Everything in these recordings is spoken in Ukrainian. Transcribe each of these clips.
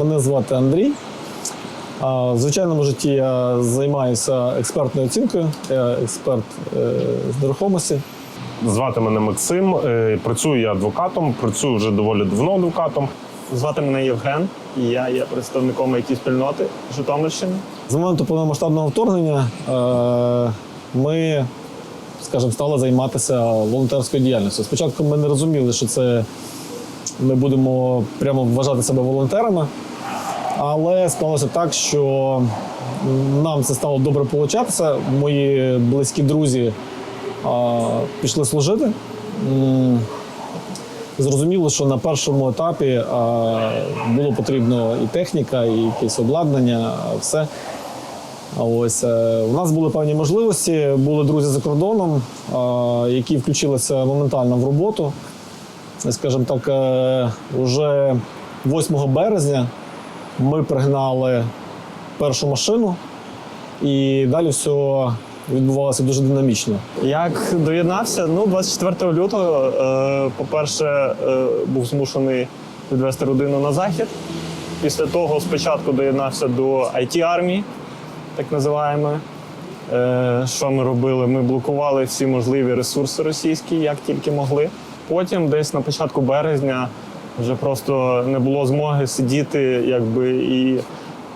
Мене звати Андрій. В звичайному житті я займаюся експертною оцінкою. Я експерт е, з нерухомості. Звати мене Максим. е, Працюю я адвокатом, працюю вже доволі давно адвокатом. Звати мене Євген, і я є представником it спільноти Житомирщини. З моменту повномасштабного вторгнення е, ми, скажімо, стали займатися волонтерською діяльністю. Спочатку ми не розуміли, що це ми будемо прямо вважати себе волонтерами, але склалося так, що нам це стало добре получатися. Мої близькі друзі е, пішли служити. Зрозуміло, що на першому етапі е, було потрібно і техніка, і якесь обладнання, все. А Ось е, у нас були певні можливості. Були друзі за кордоном, е, які включилися моментально в роботу. Скажімо так, е, уже 8 березня ми пригнали першу машину, і далі все відбувалося дуже динамічно. Як доєднався, ну 24 лютого, е, по-перше, е, був змушений відвести родину на захід. Після того спочатку доєднався до it армії, так називаємо. Е, Що ми робили? Ми блокували всі можливі ресурси російські, як тільки могли. Потім, десь на початку березня, вже просто не було змоги сидіти, якби і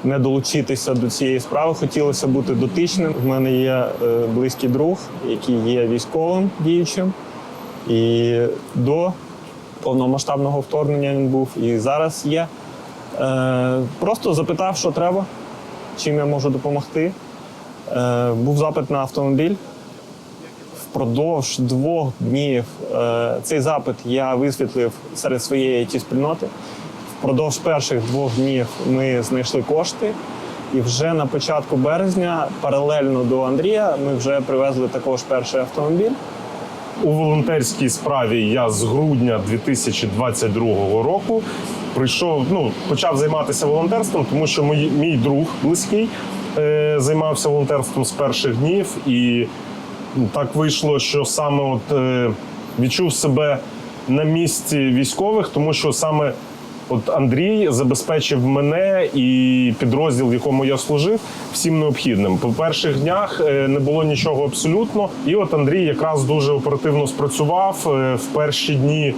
не долучитися до цієї справи. Хотілося бути дотичним. В мене є е, близький друг, який є військовим діючим. І до повномасштабного вторгнення він був і зараз є. Е, просто запитав, що треба, чим я можу допомогти. Е, був запит на автомобіль. Впродовж двох днів е, цей запит я висвітлив серед своєї it спільноти. Впродовж перших двох днів ми знайшли кошти, і вже на початку березня, паралельно до Андрія, ми вже привезли також перший автомобіль. У волонтерській справі я з грудня 2022 року прийшов, ну, почав займатися волонтерством, тому що мій, мій друг близький е, займався волонтерством з перших днів. І так вийшло, що саме от, е, відчув себе на місці військових, тому що саме от Андрій забезпечив мене і підрозділ, в якому я служив, всім необхідним. По перших днях е, не було нічого абсолютно. І от Андрій якраз дуже оперативно спрацював е, в перші дні.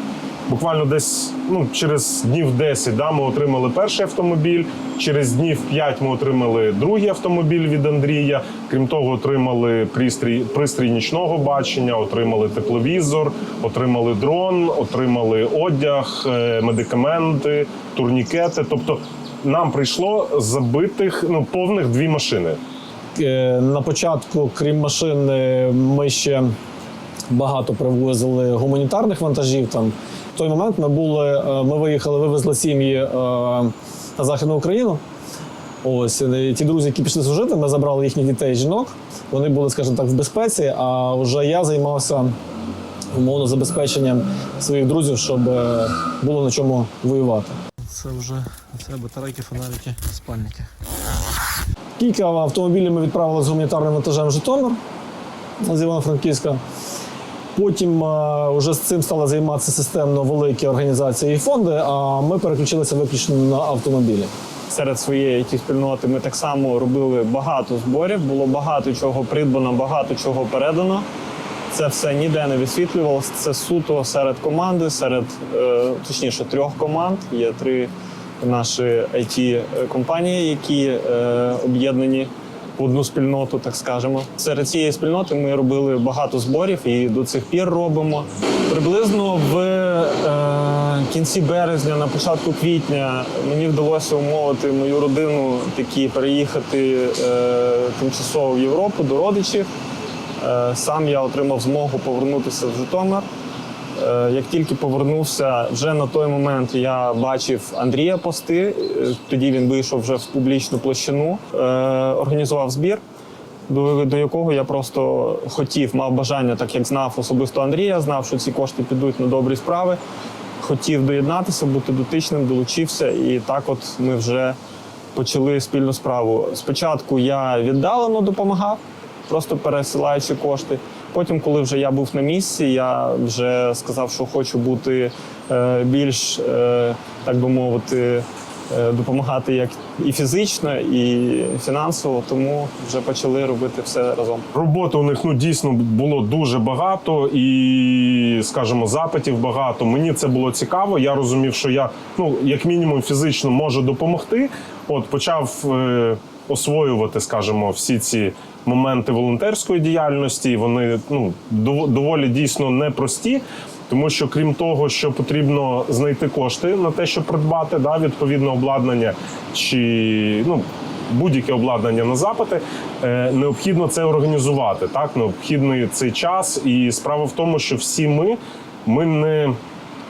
Буквально десь ну, через днів 10 да, ми отримали перший автомобіль. Через днів 5 ми отримали другий автомобіль від Андрія. Крім того, отримали пристрій, пристрій нічного бачення, отримали тепловізор, отримали дрон, отримали одяг, е, медикаменти, турнікети. Тобто нам прийшло забитих ну, повних дві машини. Е, На початку, крім машин, е, ми ще багато привозили гуманітарних вантажів. Там в той момент ми були, е, ми виїхали, вивезли сім'ї е, на Західну Україну. Ось е, ті друзі, які пішли служити, ми забрали їхніх дітей, жінок. Вони були, скажімо так, в безпеці. А вже я займався умовно забезпеченням своїх друзів, щоб було на чому воювати. Це вже це батарейки, фонарики, спальники. Кілька автомобілів ми відправили з гуманітарним вантажем Житомир з Івано-Франківська. Потім е, вже з цим стали займатися системно великі організації і фонди, а ми переключилися виключно на автомобілі. серед своєї it спільноти ми так само робили багато зборів, було багато чого придбано, багато чого передано. Це все ніде не висвітлювалося. Це суто серед команди, серед е, точніше трьох команд. Є три наші it компанії, які е, об'єднані одну спільноту, так скажемо. Серед цієї спільноти ми робили багато зборів і до цих пір робимо. Приблизно в е, кінці березня, на початку квітня, мені вдалося умовити мою родину таки переїхати е, тимчасово в Європу до родичів. Е, Сам я отримав змогу повернутися в Житомир. Е, Як тільки повернувся, вже на той момент я бачив Андрія пости. Е, Тоді він вийшов вже в публічну площину, е, організував збір, до, до якого я просто хотів, мав бажання, так як знав особисто Андрія, знав, що ці кошти підуть на добрі справи. Хотів доєднатися, бути дотичним, долучився, і так от ми вже почали спільну справу. Спочатку я віддалено допомагав, просто пересилаючи кошти. Потім, коли вже я був на місці, я вже сказав, що хочу бути е, більш, е, так би мовити, е, допомагати як і фізично, і фінансово, тому вже почали робити все разом. Роботи у них ну дійсно було дуже багато і, скажімо, запитів багато. Мені це було цікаво. Я розумів, що я ну як мінімум фізично можу допомогти. От почав освоювати, скажімо, всі ці моменти волонтерської діяльності. Вони ну дов- доволі дійсно непрості. Тому що крім того, що потрібно знайти кошти на те, щоб придбати да, відповідне обладнання чи ну будь-яке обладнання на запити, е, необхідно це організувати. Так, необхідний цей час. І справа в тому, що всі ми, ми не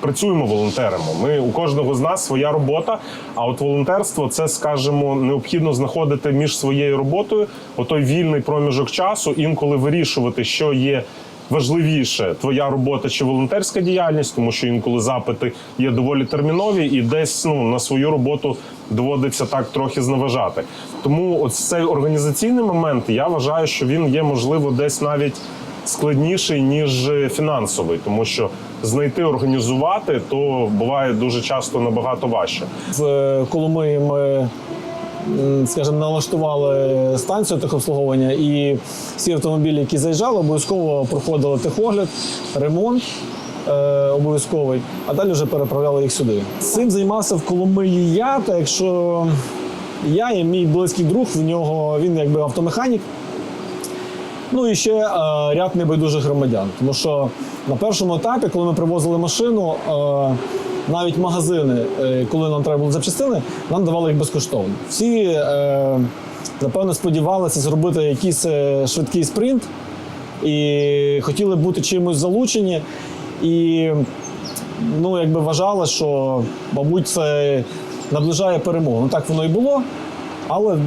працюємо волонтерами. Ми у кожного з нас своя робота. А от волонтерство це, скажімо, необхідно знаходити між своєю роботою отой вільний проміжок часу, інколи вирішувати, що є. Важливіше твоя робота чи волонтерська діяльність, тому що інколи запити є доволі термінові, і десь ну на свою роботу доводиться так трохи зневажати. Тому от цей організаційний момент я вважаю, що він є можливо десь навіть складніший ніж фінансовий, тому що знайти організувати то буває дуже часто набагато важче. В е, Коломиї ми, скажімо, налаштували станцію техобслуговування, і всі автомобілі, які заїжджали, обов'язково проходили техогляд, ремонт. е, Обов'язковий, а далі вже переправляли їх сюди. Цим займався в Коломиї я, та якщо я і мій близький друг, в нього він якби автомеханік. Ну і ще е, ряд небайдужих громадян. Тому що на першому етапі, коли ми привозили машину, е, навіть магазини, е, коли нам треба були запчастини, нам давали їх безкоштовно. Всі, е, напевно, сподівалися зробити якийсь е, швидкий спринт і хотіли бути чимось залучені. І ну, якби вважали, що, мабуть, це наближає перемогу. Ну так воно і було. Але,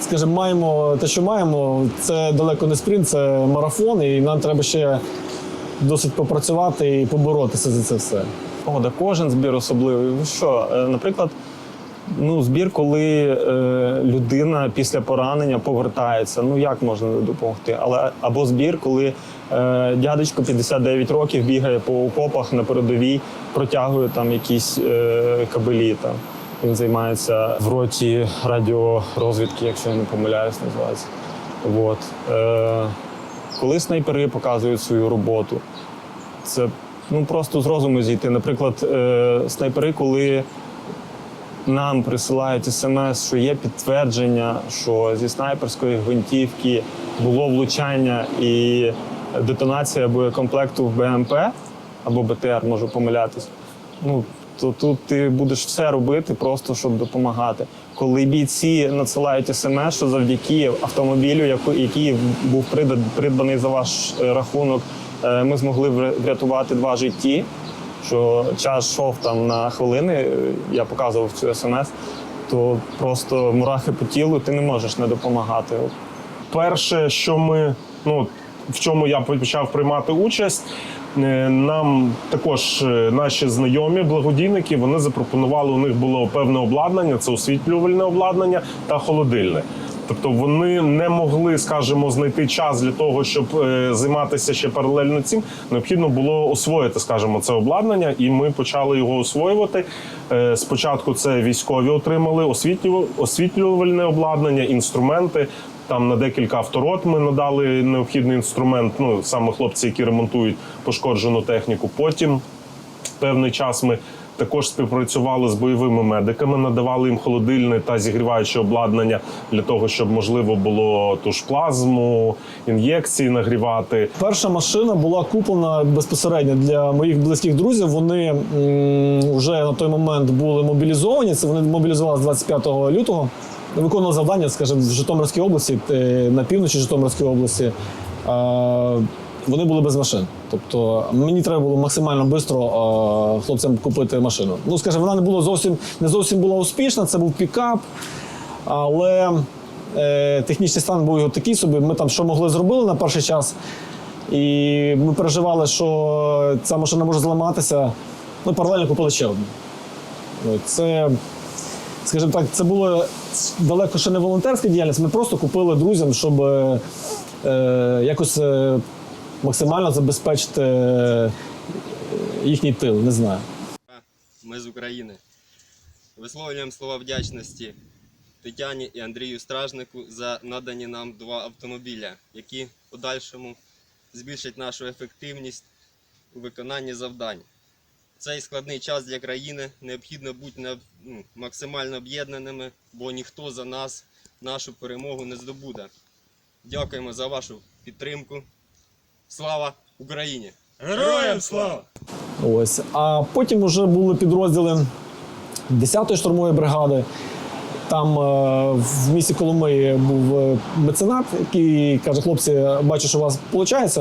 скажімо, маємо те, що маємо, це далеко не спринт, це марафон, і нам треба ще досить попрацювати і поборотися за це все. О, да кожен збір особливий. Ви що, е, наприклад, ну, збір, коли е, людина після поранення повертається, ну як можна допомогти? Але або збір, коли е, дядечко 59 років бігає по окопах на передовій, протягує там якісь е, кабелі. Там. Він займається в роті радіорозвідки, якщо я не помиляюсь, називається. От. Е, коли снайпери показують свою роботу, це ну просто з розуму зійти. Наприклад, е, снайпери, коли нам присилають смс, що є підтвердження, що зі снайперської гвинтівки було влучання і детонація боєкомплекту в БМП або БТР, можу помилятись. Ну то тут ти будеш все робити, просто щоб допомагати. Коли бійці надсилають смс, що завдяки автомобілю, який був придбаний- за ваш е, рахунок, е, ми змогли врятувати два житті. Що час йшов там на хвилини, е, я показував цю смс, то просто мурахи по тілу, ти не можеш не допомагати. Перше, що ми, ну в чому я почав приймати участь, нам також е, наші знайомі благодійники вони запропонували. У них було певне обладнання, це освітлювальне обладнання та холодильне. Тобто вони не могли, скажімо, знайти час для того, щоб е, займатися ще паралельно цим. Необхідно було освоїти, скажімо, це обладнання, і ми почали його освоювати. Е, Спочатку це військові отримали освітлю- освітлювальне обладнання, інструменти. Там на декілька авторот ми надали необхідний інструмент. Ну саме хлопці, які ремонтують пошкоджену техніку. Потім певний час ми також співпрацювали з бойовими медиками, надавали їм холодильне та зігріваюче обладнання для того, щоб можливо було ту ж плазму, ін'єкції нагрівати. Перша машина була куплена безпосередньо для моїх близьких друзів. Вони вже на той момент були мобілізовані. Це вони мобілізувалися 25 лютого. Виконували завдання, скажімо, в Житомирській області, е, на півночі Житомирської області. Вони були без машин. Тобто мені треба було максимально швидко хлопцям купити машину. Ну, скажімо, вона не була зовсім не зовсім була успішна, це був пікап. Але е, технічний стан був його такий собі. Ми там що могли зробили на перший час. І ми переживали, що ця машина може зламатися. Ми паралельно купили ще одну. Це, скажімо так, це було далеко ще не волонтерська діяльність. Ми просто купили друзям, щоб е, е, якось е, максимально забезпечити е, їхній тил, не знаю. Ми з України. Висловлюємо слова вдячності Тетяні і Андрію Стражнику за надані нам два автомобіля, які в подальшому збільшать нашу ефективність у виконанні завдань. Цей складний час для країни необхідно бути на- ну, максимально об'єднаними, бо ніхто за нас нашу перемогу не здобуде. Дякуємо за вашу підтримку. Слава Україні! Героям слава! Ось. А потім вже були підрозділи 10-ї штурмової бригади. Там е, в місті Коломиї був е, меценат, який каже: хлопці, бачу, що у вас виходить.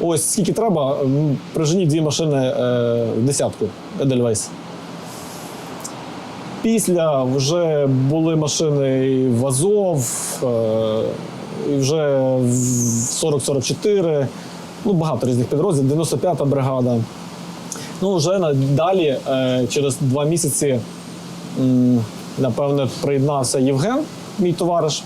Ось скільки треба, приженіть дві машини е, в десятку Едельвейс. Після вже були машини і в Азов, е, і вже в 40-44, ну багато різних підрозділів, 95-та бригада. Ну, вже далі, е, через два місяці, напевне, приєднався Євген, мій товариш,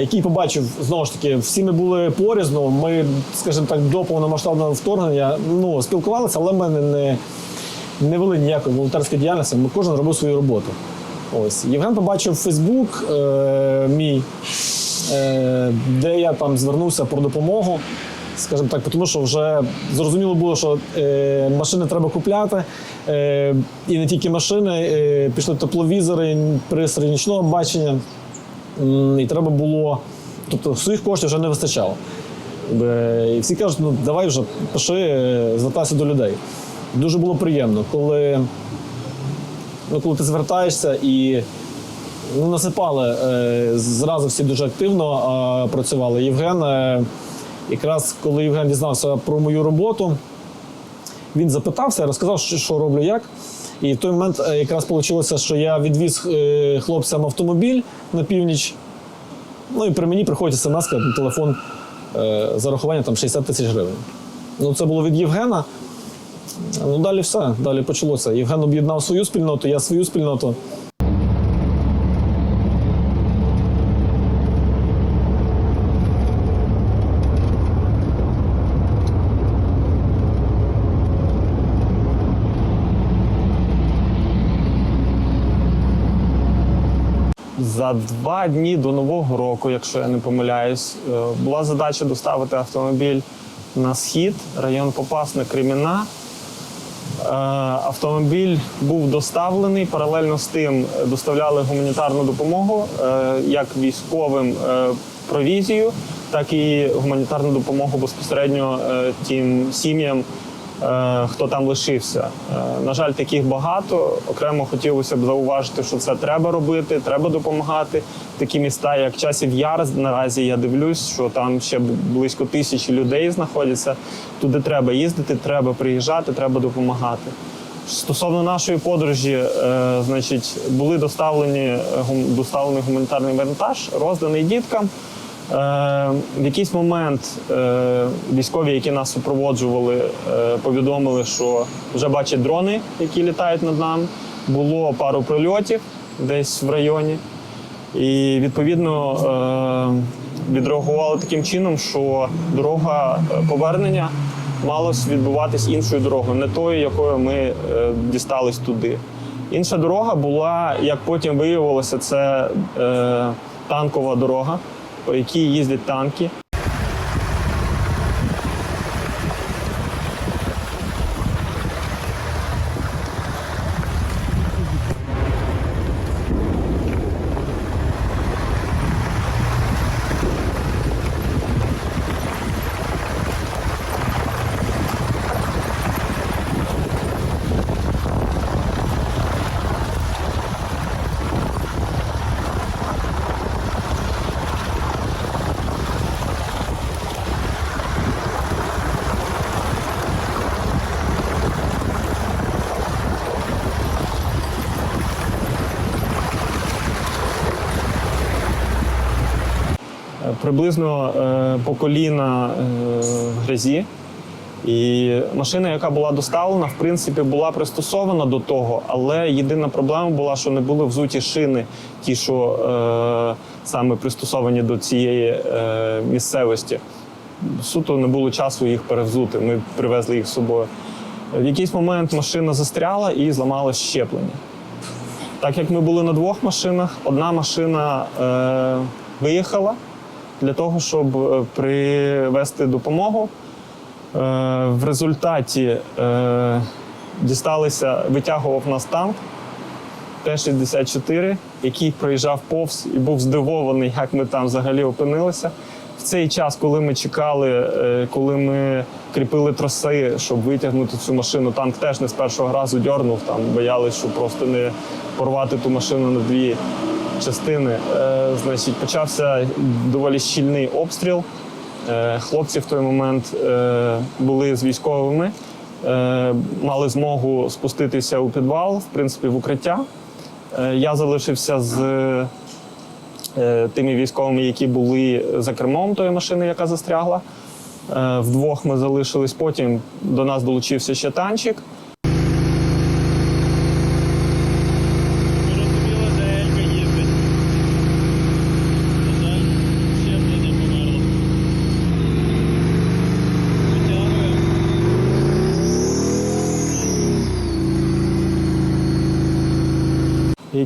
який побачив, знову ж таки, всі ми були порізно. Ми, скажімо так, до повномасштабного вторгнення ну, спілкувалися, але ми не, не вели ніякої волонтерської діяльності. Ми кожен робив свою роботу. Ось. Євген побачив Фейсбук е, мій, е, де я там звернувся про допомогу. Скажімо так, тому що вже зрозуміло було, що е, машини треба купляти. Е, і не тільки машини, е, пішли тепловізори, пристрої нічного бачення. І треба було. Тобто своїх коштів вже не вистачало. І всі кажуть, ну давай вже пиши, е, звертайся до людей. Дуже було приємно, коли, ну, коли ти звертаєшся і ну, насипали е, зразу всі дуже активно працювали. Євген, е, якраз коли Євген дізнався про мою роботу, він запитався, розказав, що, роблю як. І в той момент е, якраз вийшло, що я відвіз е, хлопцям автомобіль на північ. Ну і при мені приходить смс на телефон е, зарахування там 60 тисяч гривень. Ну, це було від Євгена. Ну, далі все, далі почалося. Євген об'єднав свою спільноту, я свою спільноту. За два дні до Нового року, якщо я не помиляюсь, е, була задача доставити автомобіль на схід, район Попасна, Креміна. Е, Автомобіль був доставлений. Паралельно з тим доставляли гуманітарну допомогу е, як військовим провізію, так і гуманітарну допомогу безпосередньо тим сім'ям, хто там лишився. Е, На жаль, таких багато. Окремо хотілося б зауважити, що це треба робити, треба допомагати. Такі міста, як Часів Яр, наразі я дивлюсь, що там ще близько тисячі людей знаходяться. Туди треба їздити, треба приїжджати, треба допомагати. Стосовно нашої подорожі, е, значить, були доставлені е, доставлений гуманітарний вантаж, розданий діткам. Е, в якийсь момент е, військові, які нас супроводжували, е, повідомили, що вже бачать дрони, які літають над нами. Було пару прильотів десь в районі. І відповідно відреагували таким чином, що дорога повернення малось відбуватись іншою дорогою, не тою, якою ми дістались туди. Інша дорога була, як потім виявилося, це танкова дорога, по якій їздять танки. Приблизно е, по коліна е, в грязі. І машина, яка була доставлена, в принципі, була пристосована до того, але єдина проблема була, що не були взуті шини, ті, що е, саме пристосовані до цієї е, місцевості. Суто не було часу їх перевзути. Ми привезли їх з собою. В якийсь момент машина застряла і зламала щеплення. Так як ми були на двох машинах, одна машина е, виїхала для того, щоб е, привезти допомогу. Е, в результаті е, дісталися, витягував нас танк Т-64, який проїжджав повз і був здивований, як ми там взагалі опинилися. В цей час, коли ми чекали, коли ми кріпили троси, щоб витягнути цю машину, танк теж не з першого разу дьорнув, там боялись, щоб просто не порвати ту машину на дві частини. Е, Значить, почався доволі щільний обстріл. Е, Хлопці в той момент е, були з військовими, е, мали змогу спуститися у підвал, в принципі, в укриття. Е, Я залишився з е, тими військовими, які були за кермом тої машини, яка застрягла. Е, Вдвох ми залишились. Потім до нас долучився ще танчик.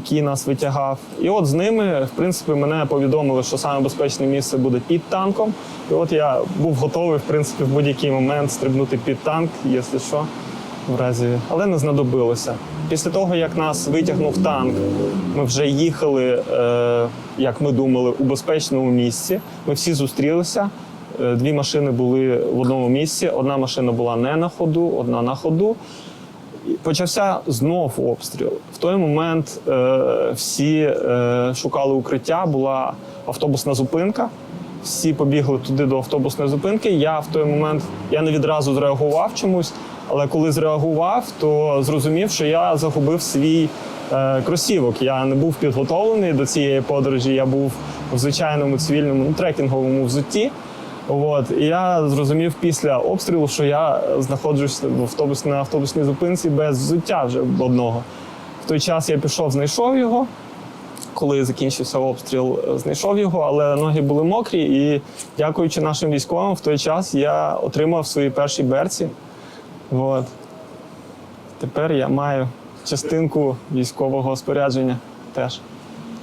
Який нас витягав. І от з ними, в принципі, мене повідомили, що саме безпечне місце буде під танком. І от я був готовий, в принципі, в будь-який момент стрибнути під танк, якщо що, в разі, але не знадобилося. Після того, як нас витягнув танк, ми вже їхали, е, як ми думали, у безпечному місці. Ми всі зустрілися. Е, Дві машини були в одному місці. Одна машина була не на ходу, одна на ходу. Почався знов обстріл. В той момент е, всі е, шукали укриття, була автобусна зупинка. Всі побігли туди до автобусної зупинки. Я в той момент я не відразу зреагував чомусь, але коли зреагував, то зрозумів, що я загубив свій е, кросівок. Я не був підготовлений до цієї подорожі. Я був в звичайному цивільному ну, трекінговому взутті. От і я зрозумів після обстрілу, що я знаходжусь в автобус на автобусній зупинці без взуття вже одного. В той час я пішов, знайшов його. Коли закінчився обстріл, знайшов його, але ноги були мокрі. І дякуючи нашим військовим, в той час я отримав свої перші берці. От. Тепер я маю частинку військового спорядження теж.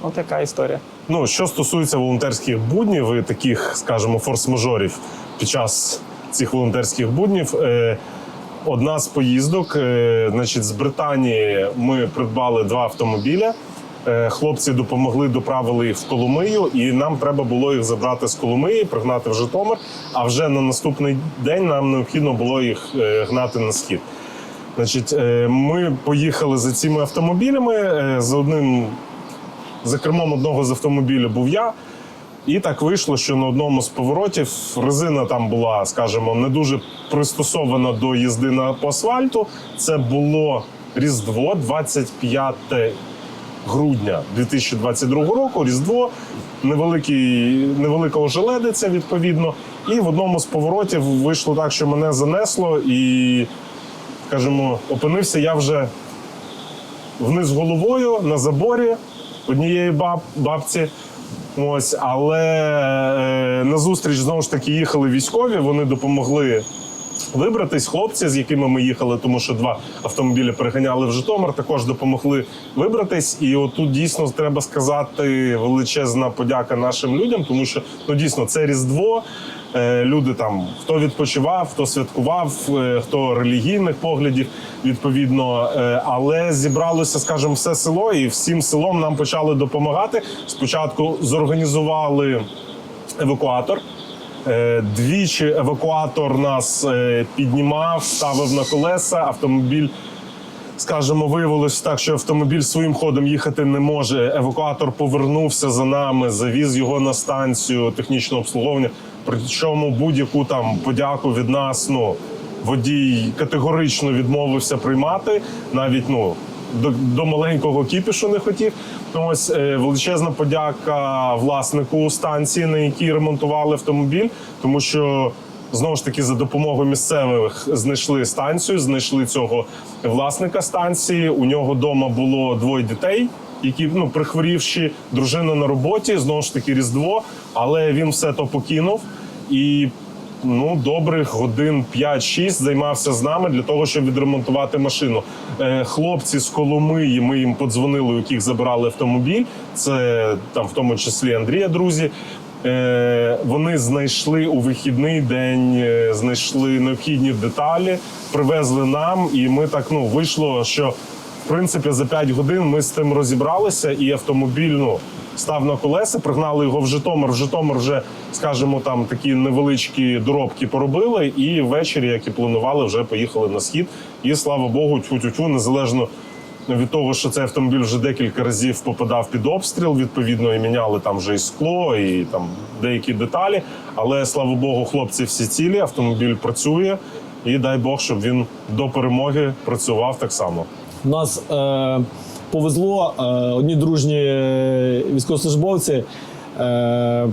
От така історія. Ну, що стосується волонтерських буднів і таких, скажімо, форс-мажорів під час цих волонтерських буднів. Е, одна з поїздок, е, значить, з Британії ми придбали два автомобіля. Е, хлопці допомогли, доправили їх в Коломию, і нам треба було їх забрати з Коломиї, пригнати в Житомир. А вже на наступний день нам необхідно було їх гнати на схід. Значить, ми поїхали за цими автомобілями. За одним за кермом одного з автомобілів був я. І так вийшло, що на одному з поворотів резина там була, скажімо, не дуже пристосована до їзди на по асфальту. Це було Різдво, 25 грудня 2022 року. Різдво, невеликий, невелика ожеледиця, відповідно. І в одному з поворотів вийшло так, що мене занесло, і, скажімо, опинився я вже вниз головою на заборі однієї баб, бабці. Ось, але е, на зустріч знову ж таки їхали військові. Вони допомогли вибратись. Хлопці, з якими ми їхали, тому що два автомобілі переганяли в Житомир, також допомогли вибратись. І отут дійсно треба сказати величезна подяка нашим людям, тому що ну дійсно це різдво. Е, Люди там хто відпочивав, хто святкував, е, хто релігійних поглядів, відповідно. Е, Але зібралося, скажімо, все село, і всім селом нам почали допомагати. Спочатку зорганізували евакуатор. Двічі евакуатор нас піднімав, ставив на колеса. Автомобіль, скажімо, виявилось так, що автомобіль своїм ходом їхати не може. Евакуатор повернувся за нами, завіз його на станцію технічного обслуговування. Причому будь-яку там подяку від нас, ну водій категорично відмовився приймати. Навіть ну до, до маленького кіпішу не хотів. Ось е, величезна подяка власнику станції, на якій ремонтували автомобіль, тому що. Знову ж таки, за допомогою місцевих знайшли станцію, знайшли цього власника станції. У нього вдома було двоє дітей, які ну прихворівші, дружина на роботі. Знову ж таки, різдво, але він все то покинув і ну, добрих годин 5-6 займався з нами для того, щоб відремонтувати машину. Е, хлопці з Коломиї, ми їм подзвонили, у яких забирали автомобіль. Це там в тому числі Андрія, друзі. Е, вони знайшли у вихідний день, е, знайшли необхідні деталі, привезли нам, і ми так ну вийшло, що в принципі за 5 годин ми з тим розібралися, і автомобіль ну, став на колеса, пригнали його в Житомир. В Житомир вже, скажімо, там такі невеличкі доробки поробили, і ввечері, як і планували, вже поїхали на схід. І слава Богу, тьфу-тьфу-тьфу, незалежно від того, що цей автомобіль вже декілька разів попадав під обстріл, відповідно, і міняли там вже і скло, і там деякі деталі. Але слава Богу, хлопці всі цілі, автомобіль працює. І дай Бог, щоб він до перемоги працював так само. У нас е, повезло, е, одні дружні е, військовослужбовці е,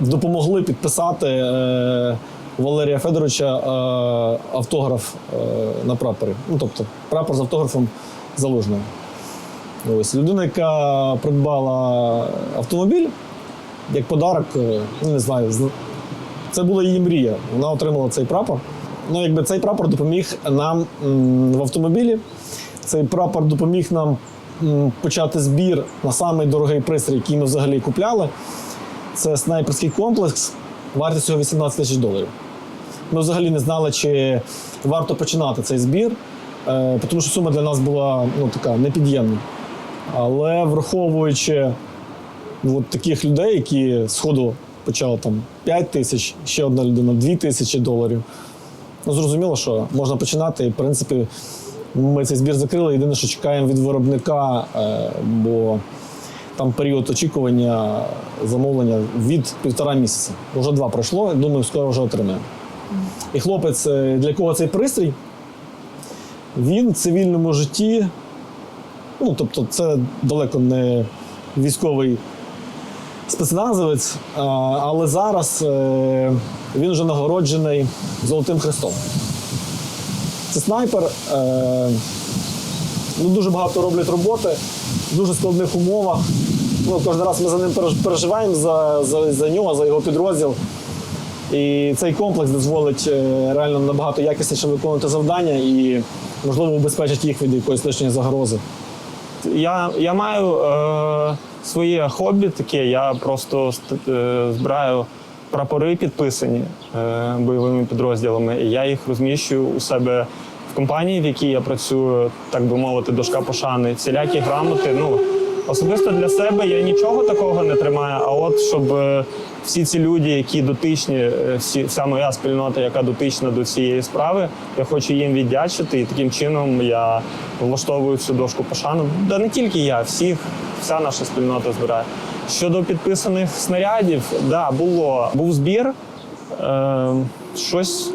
допомогли підписати Валерія Федоровича автограф на прапорі. Ну, тобто прапор з автографом залужного. Ось людина, яка придбала автомобіль як подарок, ну не знаю, це була її мрія. Вона отримала цей прапор. Ну, якби цей прапор допоміг нам в автомобілі. Цей прапор допоміг нам почати збір на самий дорогий пристрій, який ми взагалі купляли. Це снайперський комплекс, вартість його 18 тисяч доларів. Ми взагалі не знали, чи варто починати цей збір, е, тому що сума для нас була ну, така непід'ємна. Але враховуючи от таких людей, які сходу почали там 5 тисяч, ще одна людина 2 тисячі доларів. Ну, зрозуміло, що можна починати. І, в принципі, ми цей збір закрили. Єдине, що чекаємо від виробника, е, бо там період очікування замовлення від півтора місяця. Уже два пройшло, думаю, скоро вже отримаємо. І хлопець, е, для кого цей пристрій, він в цивільному житті, ну тобто, це далеко не військовий спецназовець, але зараз е, він вже нагороджений Золотим Хрестом. Це снайпер. Е, ну, дуже багато роблять роботи в дуже складних умовах. Ну, кожен раз ми за ним переживаємо за, за, за нього, за його підрозділ. І цей комплекс дозволить е, реально набагато якісніше виконувати завдання і, можливо, убезпечить їх від якоїсь лишньої загрози. Я, я маю е, своє хобі таке. Я просто е, збираю прапори підписані е, бойовими підрозділами. І я їх розміщую у себе в компанії, в якій я працюю, так би мовити, дошка пошани, всілякі грамоти. Ну, особисто для себе я нічого такого не тримаю. А от щоб е, всі ці люди, які дотичні, е, всі, вся моя спільнота, яка дотична до цієї справи, я хочу їм віддячити. І таким чином я влаштовую цю дошку пошану. Да не тільки я, всіх, вся наша спільнота збирає. Щодо підписаних снарядів, да, було був збір. Е, щось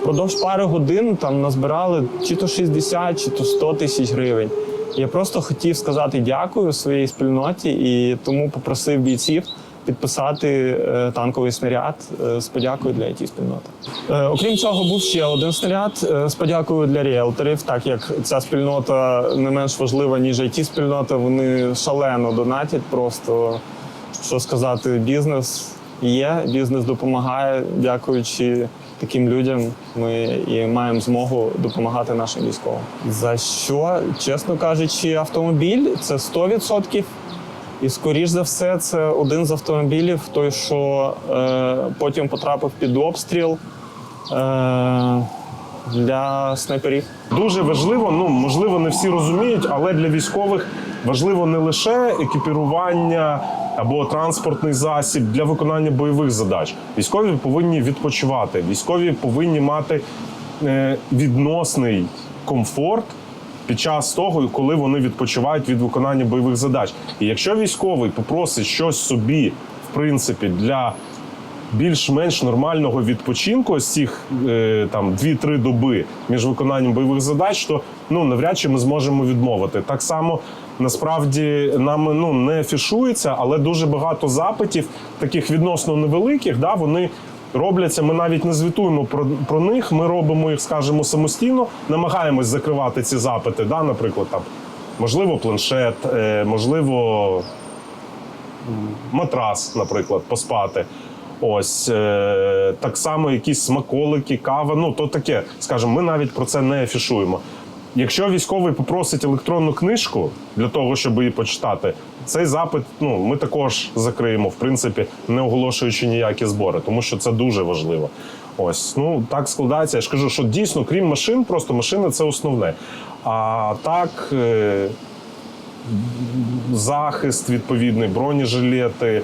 впродовж пари годин там назбирали чи то 60, чи то 100 тисяч гривень. Я просто хотів сказати дякую своїй спільноті і тому попросив бійців підписати е, танковий снаряд е, з подякою для it спільноти. Е, окрім цього, був ще один снаряд з подякою для ріелторів, так як ця спільнота не менш важлива, ніж it спільнота. Вони шалено донатять. Просто що сказати, бізнес є, бізнес допомагає, дякуючи таким людям. Ми і маємо змогу допомагати нашим військовим. За що, чесно кажучи, автомобіль це 100%. І скоріш за все, це один з автомобілів, той, що е, потім потрапив під обстріл е, для снайперів. Дуже важливо, ну можливо, не всі розуміють, але для військових важливо не лише екіпірування або транспортний засіб для виконання бойових задач. Військові повинні відпочивати. Військові повинні мати е, відносний комфорт. Під час того, коли вони відпочивають від виконання бойових задач. І якщо військовий попросить щось собі, в принципі, для більш-менш нормального відпочинку ось цих е, там 2-3 доби між виконанням бойових задач, то ну навряд чи ми зможемо відмовити. Так само насправді нам ну не афішується, але дуже багато запитів, таких відносно невеликих, да, вони. Робляться, ми навіть не звітуємо про, про них. Ми робимо їх, скажімо, самостійно, намагаємось закривати ці запити. Да, наприклад, там можливо, планшет, е, можливо, матрас, наприклад, поспати. Ось е, так само якісь смаколики, кава. Ну то таке, скажімо, ми навіть про це не афішуємо. Якщо військовий попросить електронну книжку для того, щоб її почитати, цей запит ну, ми також закриємо, в принципі, не оголошуючи ніякі збори, тому що це дуже важливо. Ось, ну так складається. Я ж кажу, що дійсно, крім машин, просто машини це основне. А так, е, захист відповідний, бронежилети,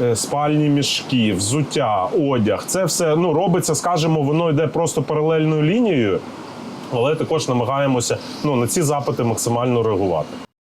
е, спальні мішки, взуття, одяг. Це все ну, робиться, скажімо, воно йде просто паралельною лінією, але також намагаємося ну, на ці запити максимально реагувати.